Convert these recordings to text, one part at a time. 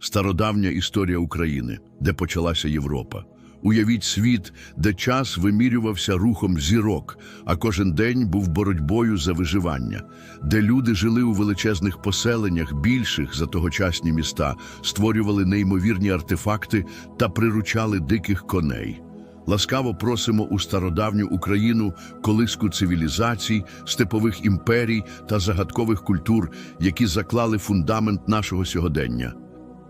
стародавня історія України, де почалася Європа. Уявіть світ, де час вимірювався рухом зірок, а кожен день був боротьбою за виживання, де люди жили у величезних поселеннях, більших за тогочасні міста, створювали неймовірні артефакти та приручали диких коней. Ласкаво просимо у стародавню Україну колиску цивілізацій, степових імперій та загадкових культур, які заклали фундамент нашого сьогодення.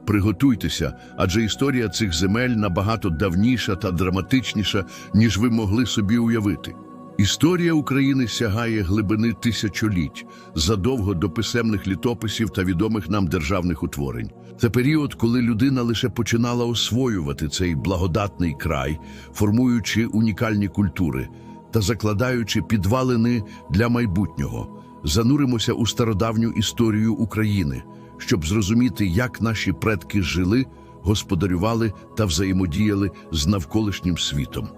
Приготуйтеся, адже історія цих земель набагато давніша та драматичніша, ніж ви могли собі уявити. Історія України сягає глибини тисячоліть, задовго до писемних літописів та відомих нам державних утворень. Це період, коли людина лише починала освоювати цей благодатний край, формуючи унікальні культури та закладаючи підвалини для майбутнього. Зануримося у стародавню історію України, щоб зрозуміти, як наші предки жили, господарювали та взаємодіяли з навколишнім світом.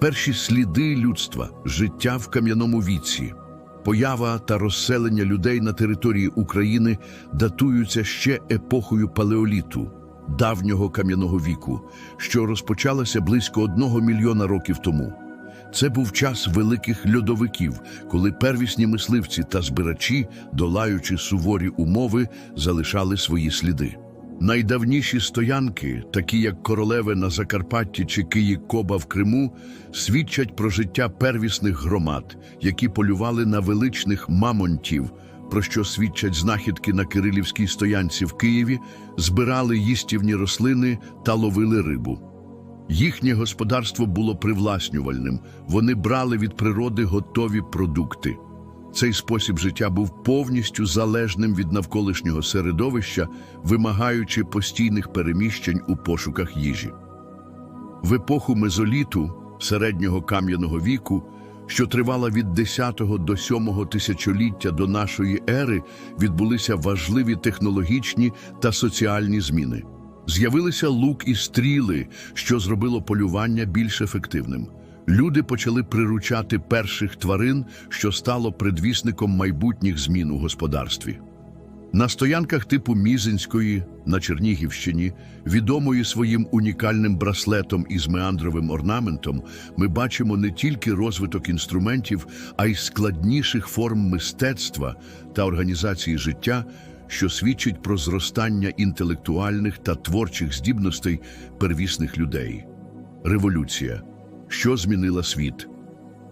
Перші сліди людства, життя в кам'яному віці, поява та розселення людей на території України датуються ще епохою палеоліту, давнього кам'яного віку, що розпочалася близько одного мільйона років тому. Це був час великих льодовиків, коли первісні мисливці та збирачі, долаючи суворі умови, залишали свої сліди. Найдавніші стоянки, такі як Королеве на Закарпатті чи Київ-Коба в Криму, свідчать про життя первісних громад, які полювали на величних мамонтів, про що свідчать знахідки на Кирилівській стоянці в Києві, збирали їстівні рослини та ловили рибу. Їхнє господарство було привласнювальним, вони брали від природи готові продукти. Цей спосіб життя був повністю залежним від навколишнього середовища, вимагаючи постійних переміщень у пошуках їжі. В епоху мезоліту, середнього кам'яного віку, що тривала від 10 до 7 тисячоліття до нашої ери, відбулися важливі технологічні та соціальні зміни. З'явилися лук і стріли, що зробило полювання більш ефективним. Люди почали приручати перших тварин, що стало предвісником майбутніх змін у господарстві. На стоянках типу Мізинської на Чернігівщині, відомої своїм унікальним браслетом із меандровим орнаментом, ми бачимо не тільки розвиток інструментів, а й складніших форм мистецтва та організації життя, що свідчить про зростання інтелектуальних та творчих здібностей первісних людей. Революція, що змінила світ,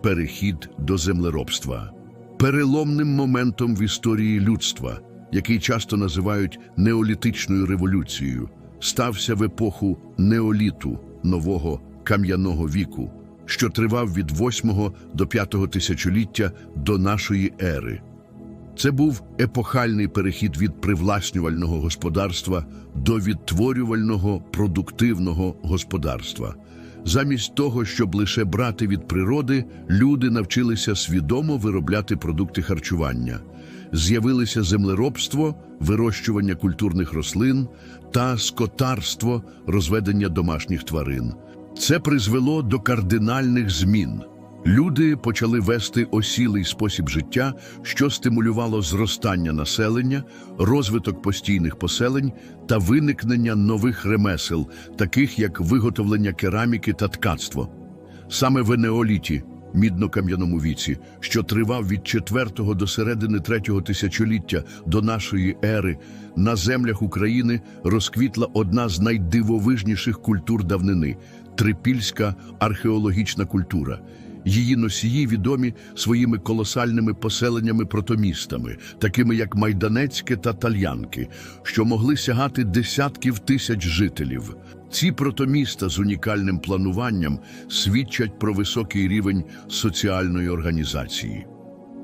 перехід до землеробства, переломним моментом в історії людства, який часто називають неолітичною революцією, стався в епоху неоліту нового кам'яного віку, що тривав від 8 до 5 тисячоліття до нашої ери. Це був епохальний перехід від привласнювального господарства до відтворювального продуктивного господарства. Замість того, щоб лише брати від природи, люди навчилися свідомо виробляти продукти харчування. З'явилися землеробство, вирощування культурних рослин та скотарство, розведення домашніх тварин. Це призвело до кардинальних змін. Люди почали вести осілий спосіб життя, що стимулювало зростання населення, розвиток постійних поселень та виникнення нових ремесел, таких як виготовлення кераміки та ткацтво. Саме в енеоліті, мідно-кам'яному віці, що тривав від 4 до середини 3 тисячоліття до нашої ери, на землях України розквітла одна з найдивовижніших культур давнини трипільська археологічна культура. Її носії відомі своїми колосальними поселеннями-протомістами, такими як Майданецьке та Тальянки, що могли сягати десятків тисяч жителів. Ці протоміста з унікальним плануванням свідчать про високий рівень соціальної організації.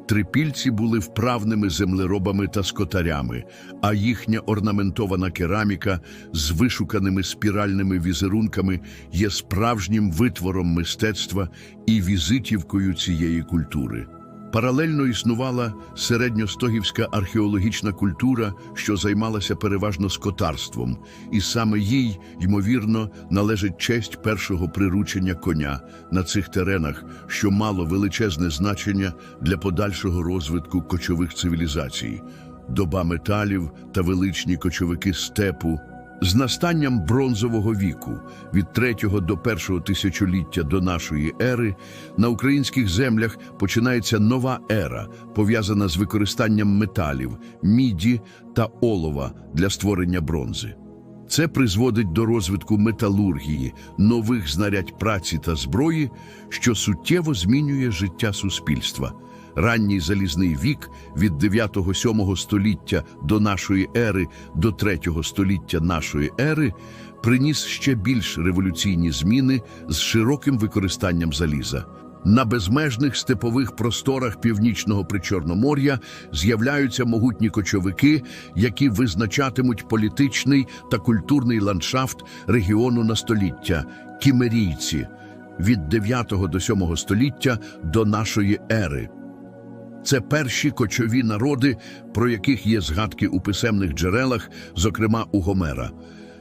Трипільці були вправними землеробами та скотарями, а їхня орнаментована кераміка з вишуканими спіральними візерунками є справжнім витвором мистецтва і візитівкою цієї культури. Паралельно існувала середньостогівська археологічна культура, що займалася переважно скотарством, і саме їй, ймовірно, належить честь першого приручення коня на цих теренах, що мало величезне значення для подальшого розвитку кочових цивілізацій. Доба металів та величні кочовики степу З настанням бронзового віку від 3 до 1 тисячоліття до нашої ери на українських землях починається нова ера, пов'язана з використанням металів, міді та олова для створення бронзи. Це призводить до розвитку металургії, нових знарядь праці та зброї, що суттєво змінює життя суспільства. Ранній залізний вік від 9-7 століття до нашої ери до 3 століття нашої ери приніс ще більш революційні зміни з широким використанням заліза. На безмежних степових просторах північного причорномор'я з'являються могутні кочовики, які визначатимуть політичний та культурний ландшафт регіону на століття кімерійці від 9 до 7 століття до нашої ери. Це перші кочові народи, про яких є згадки у писемних джерелах, зокрема у Гомера.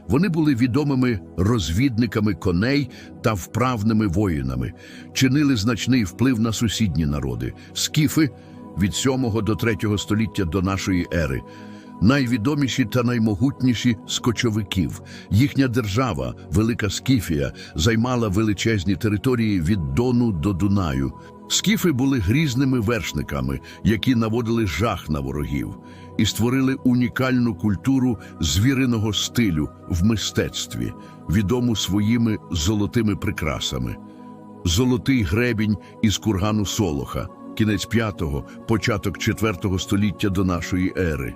Вони були відомими розвідниками коней та вправними воїнами, чинили значний вплив на сусідні народи скіфи від 7 до 3 століття до нашої ери. Найвідоміші та наймогутніші з кочовиків. Їхня держава, Велика Скіфія, займала величезні території від Дону до Дунаю. Скіфи були грізними вершниками, які наводили жах на ворогів, і створили унікальну культуру звіриного стилю в мистецтві, відому своїми золотими прикрасами. Золотий гребінь із кургану Солоха, кінець 5-го, початок 4 століття до нашої ери.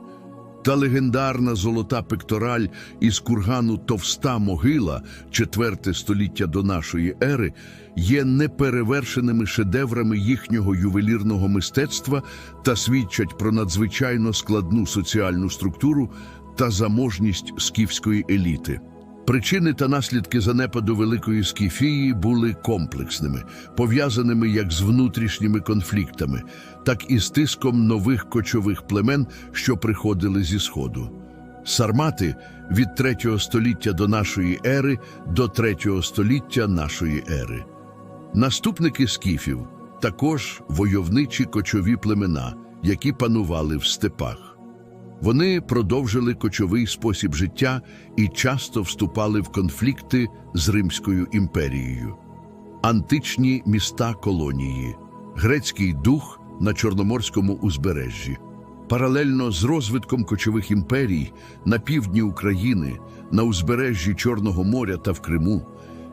Та легендарна золота пектораль із кургану Товста могила, 4 століття до нашої ери, є неперевершеними шедеврами їхнього ювелірного мистецтва та свідчать про надзвичайно складну соціальну структуру та заможність скіфської еліти. Причини та наслідки занепаду Великої Скіфії були комплексними, пов'язаними як з внутрішніми конфліктами, так і з тиском нових кочових племен, що приходили зі Сходу. Сармати від 3 століття до нашої ери до 3 століття нашої ери. Наступники скіфів також войовничі кочові племена, які панували в степах. Вони продовжили кочовий спосіб життя і часто вступали в конфлікти з Римською імперією. Античні міста колонії, грецький дух на Чорноморському узбережжі. Паралельно з розвитком кочових імперій на півдні України, на узбережжі Чорного моря та в Криму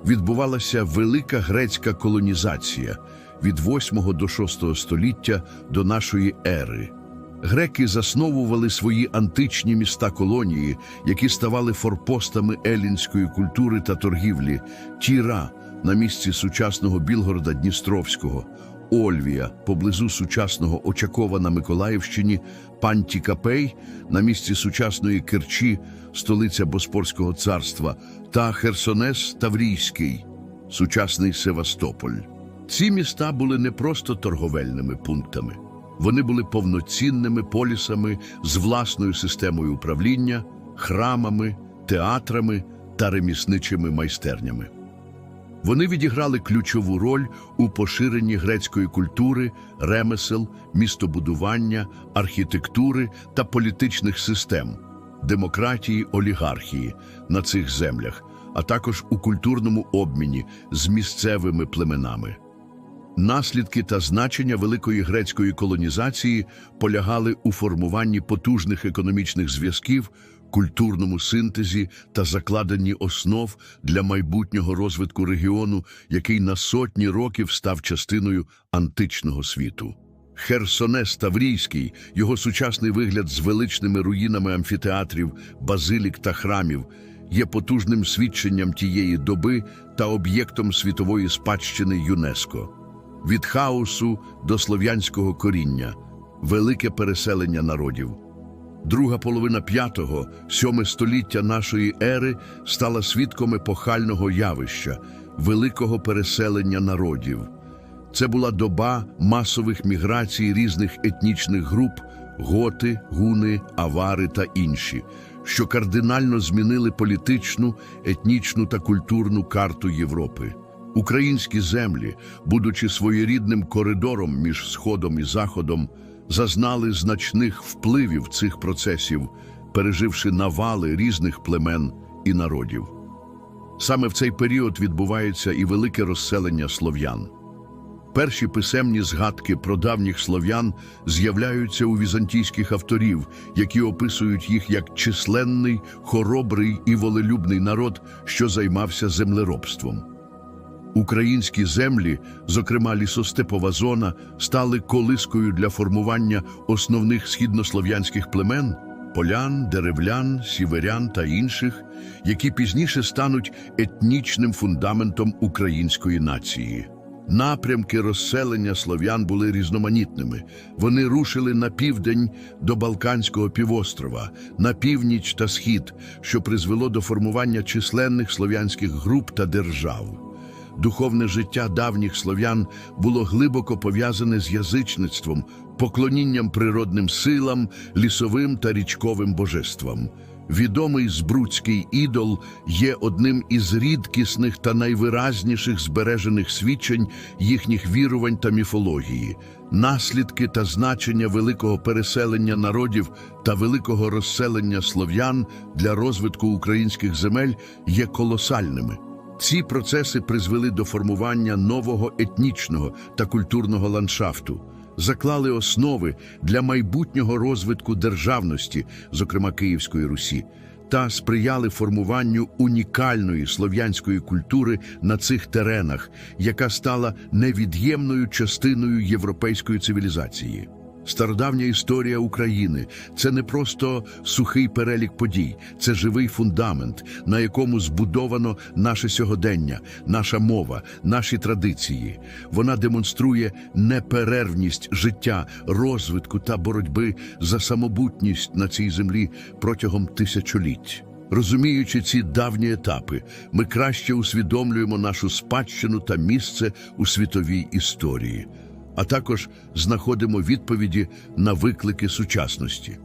відбувалася велика грецька колонізація від 8 до 6 століття до нашої ери. Греки засновували свої античні міста колонії, які ставали форпостами елінської культури та торгівлі, Тіра на місці сучасного Білгорода Дністровського, Ольвія поблизу сучасного Очакова на Миколаївщині, Пантікапей на місці сучасної Керчі, столиця Боспорського царства, та Херсонес Таврійський, сучасний Севастополь. Ці міста були не просто торговельними пунктами. Вони були повноцінними полісами з власною системою управління, храмами, театрами та ремісничими майстернями. Вони відіграли ключову роль у поширенні грецької культури, ремесел, містобудування, архітектури та політичних систем, демократії, олігархії на цих землях, а також у культурному обміні з місцевими племенами. Наслідки та значення великої грецької колонізації полягали у формуванні потужних економічних зв'язків, культурному синтезі та закладенні основ для майбутнього розвитку регіону, який на сотні років став частиною античного світу. Херсонес Таврійський, його сучасний вигляд з величними руїнами амфітеатрів, базилік та храмів, є потужним свідченням тієї доби та об'єктом світової спадщини ЮНЕСКО. Від хаосу до слов'янського коріння, велике переселення народів. Друга половина п'ятого, сьоме століття нашої ери стала свідком епохального явища, великого переселення народів. Це була доба масових міграцій різних етнічних груп готи, гуни, авари та інші, що кардинально змінили політичну, етнічну та культурну карту Європи. Українські землі, будучи своєрідним коридором між Сходом і Заходом, зазнали значних впливів цих процесів, переживши навали різних племен і народів. Саме в цей період відбувається і велике розселення слов'ян. Перші писемні згадки про давніх слов'ян з'являються у візантійських авторів, які описують їх як численний, хоробрий і волелюбний народ, що займався землеробством. Українські землі, зокрема лісостепова зона, стали колискою для формування основних східнослов'янських племен полян, деревлян, сіверян та інших, які пізніше стануть етнічним фундаментом української нації. Напрямки розселення слов'ян були різноманітними. Вони рушили на південь до Балканського півострова, на північ та схід, що призвело до формування численних слов'янських груп та держав. Духовне життя давніх слов'ян було глибоко пов'язане з язичництвом, поклонінням природним силам, лісовим та річковим божествам. Відомий збруцький ідол є одним із рідкісних та найвиразніших збережених свідчень їхніх вірувань та міфології. Наслідки та значення великого переселення народів та великого розселення слов'ян для розвитку українських земель є колосальними. Ці процеси призвели до формування нового етнічного та культурного ландшафту, заклали основи для майбутнього розвитку державності, зокрема Київської Русі, та сприяли формуванню унікальної слов'янської культури на цих теренах, яка стала невід'ємною частиною європейської цивілізації. Стародавня історія України це не просто сухий перелік подій, це живий фундамент, на якому збудовано наше сьогодення, наша мова, наші традиції. Вона демонструє неперервність життя, розвитку та боротьби за самобутність на цій землі протягом тисячоліть. Розуміючи ці давні етапи, ми краще усвідомлюємо нашу спадщину та місце у світовій історії а також знаходимо відповіді на виклики сучасності.